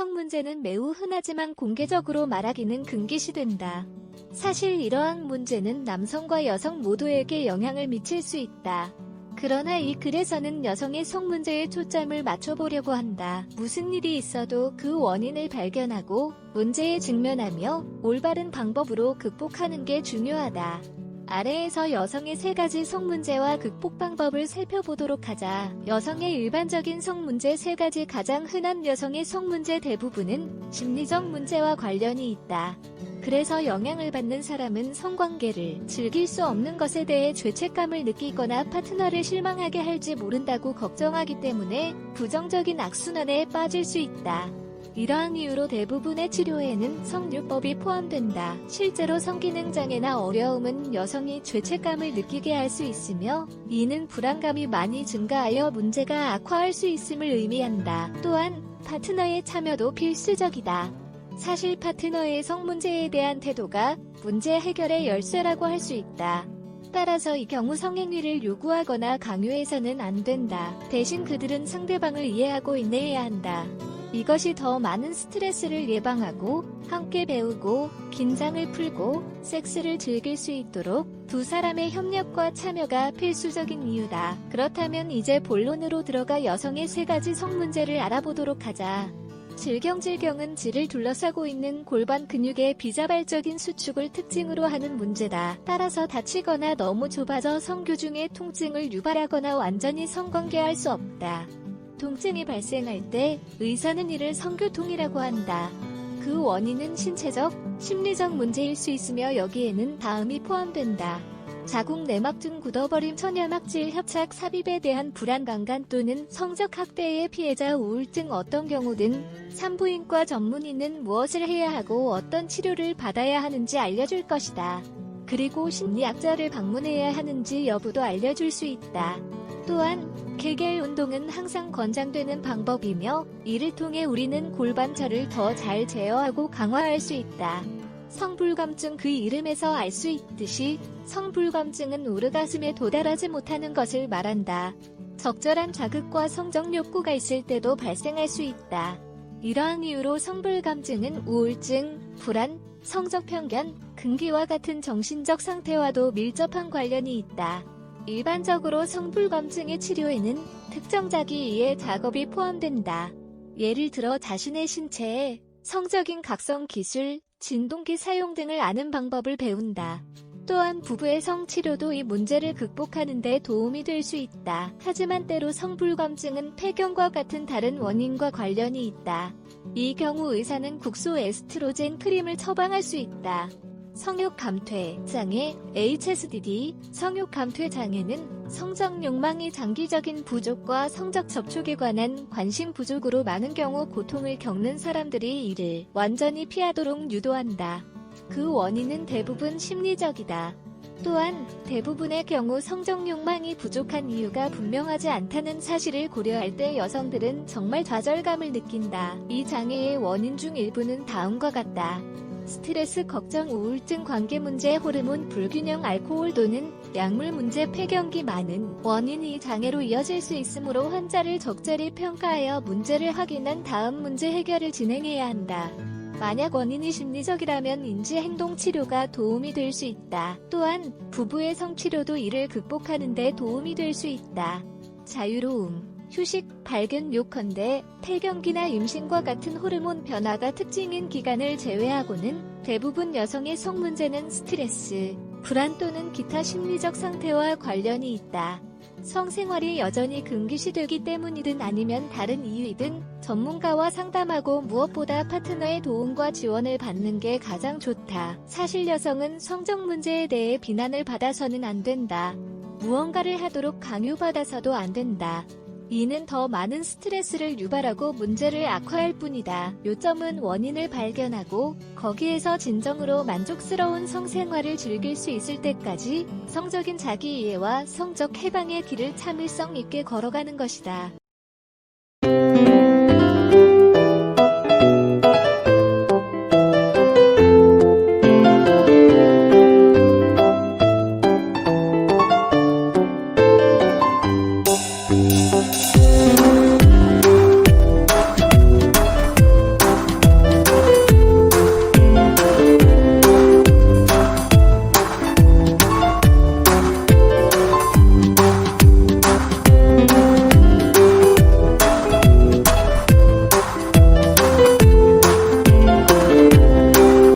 성 문제는 매우 흔하지만 공개적으로 말하기는 금기시된다. 사실 이러한 문제는 남성과 여성 모두에게 영향을 미칠 수 있다. 그러나 이 글에서는 여성의 성 문제에 초점을 맞춰보려고 한다. 무슨 일이 있어도 그 원인을 발견하고 문제에 직면하며 올바른 방법으로 극복하는 게 중요하다. 아래에서 여성의 세 가지 성 문제와 극복 방법을 살펴보도록 하자. 여성의 일반적인 성 문제 세 가지 가장 흔한 여성의 성 문제 대부분은 심리적 문제와 관련이 있다. 그래서 영향을 받는 사람은 성관계를 즐길 수 없는 것에 대해 죄책감을 느끼거나 파트너를 실망하게 할지 모른다고 걱정하기 때문에 부정적인 악순환에 빠질 수 있다. 이러한 이유로 대부분의 치료에는 성유법이 포함된다. 실제로 성기능 장애나 어려움은 여성이 죄책감을 느끼게 할 수 있으며 이는 불안감이 많이 증가하여 문제가 악화할 수 있음을 의미한다. 또한 파트너의 참여도 필수적이다. 사실 파트너의 성 문제에 대한 태도가 문제 해결의 열쇠라고 할 수 있다. 따라서 이 경우 성행위를 요구하거나 강요해서는 안 된다. 대신 그들은 상대방을 이해하고 인내해야 한다. 이것이 더 많은 스트레스를 예방하고 함께 배우고 긴장을 풀고 섹스를 즐길 수 있도록 두 사람의 협력과 참여가 필수적인 이유다. 그렇다면 이제 본론으로 들어가 여성의 세 가지 성 문제를 알아보도록 하자. 질경질경은 질을 둘러싸고 있는 골반 근육의 비자발적인 수축을 특징으로 하는 문제다. 따라서 다치거나 너무 좁아져 성교 중에 통증을 유발하거나 완전히 성관계할 수 없다. 통증이 발생할 때 의사는 이를 성교통이라고 한다. 그 원인은 신체적, 심리적 문제일 수 있으며 여기에는 다음이 포함된다. 자궁 내막 등 굳어버림 천연막질 협착 삽입에 대한 불안감 간 또는 성적 학대의 피해자 우울증 어떤 경우든 산부인과 전문의는 무엇을 해야 하고 어떤 치료를 받아야 하는지 알려줄 것이다. 그리고 심리학자를 방문해야 하는지 여부도 알려줄 수 있다. 또한 케겔 운동은 항상 권장되는 방법이며 이를 통해 우리는 골반철을 더잘 제어하고 강화할 수 있다. 성불감증 그 이름에서 알 수 있듯이 성불감증은 오르가슴에 도달하지 못하는 것을 말한다. 적절한 자극과 성적 욕구가 있을 때도 발생할 수 있다. 이러한 이유로 성불감증은 우울증, 불안, 성적 편견, 금기와 같은 정신적 상태와도 밀접한 관련이 있다. 일반적으로 성불감증의 치료에는 특정 자기 이해 작업이 포함된다. 예를 들어 자신의 신체에 성적인 각성 기술, 진동기 사용 등을 아는 방법을 배운다. 또한 부부의 성치료도 이 문제를 극복하는 데 도움이 될 수 있다. 하지만 때로 성불감증은 폐경과 같은 다른 원인과 관련이 있다. 이 경우 의사는 국소 에스트로젠 크림을 처방할 수 있다. 성욕 감퇴 장애 HSDD 성욕 감퇴 장애는 성적 욕망이 장기적인 부족과 성적 접촉에 관한 관심 부족으로 많은 경우 고통을 겪는 사람들이 이를 완전히 피하도록 유도한다. 그 원인은 대부분 심리적이다. 또한 대부분의 경우 성적 욕망이 부족한 이유가 분명하지 않다는 사실을 고려할 때 여성들은 정말 좌절감을 느낀다. 이 장애의 원인 중 일부는 다음과 같다. 스트레스, 걱정, 우울증, 관계 문제, 호르몬 불균형, 알코올 또는 약물 문제, 폐경기 많은 원인이 장애로 이어질 수 있으므로 환자를 적절히 평가하여 문제를 확인한 다음 문제 해결을 진행해야 한다. 만약 원인이 심리적이라면 인지 행동 치료가 도움이 될 수 있다. 또한 부부의 성치료도 이를 극복하는 데 도움이 될 수 있다. 자유로움 휴식, 발견 요컨대 폐경기나 임신과 같은 호르몬 변화가 특징인 기간을 제외하고는 대부분 여성의 성 문제는 스트레스, 불안 또는 기타 심리적 상태와 관련이 있다. 성생활이 여전히 금기시되기 때문이든 아니면 다른 이유이든 전문가와 상담하고 무엇보다 파트너의 도움과 지원을 받는 게 가장 좋다. 사실 여성은 성적 문제에 대해 비난을 받아서는 안 된다. 무언가를 하도록 강요받아서도 안 된다. 이는 더 많은 스트레스를 유발하고 문제를 악화할 뿐이다. 요점은 원인을 발견하고 거기에서 진정으로 만족스러운 성생활을 즐길 수 있을 때까지 성적인 자기 이해와 성적 해방의 길을 참을성 있게 걸어가는 것이다.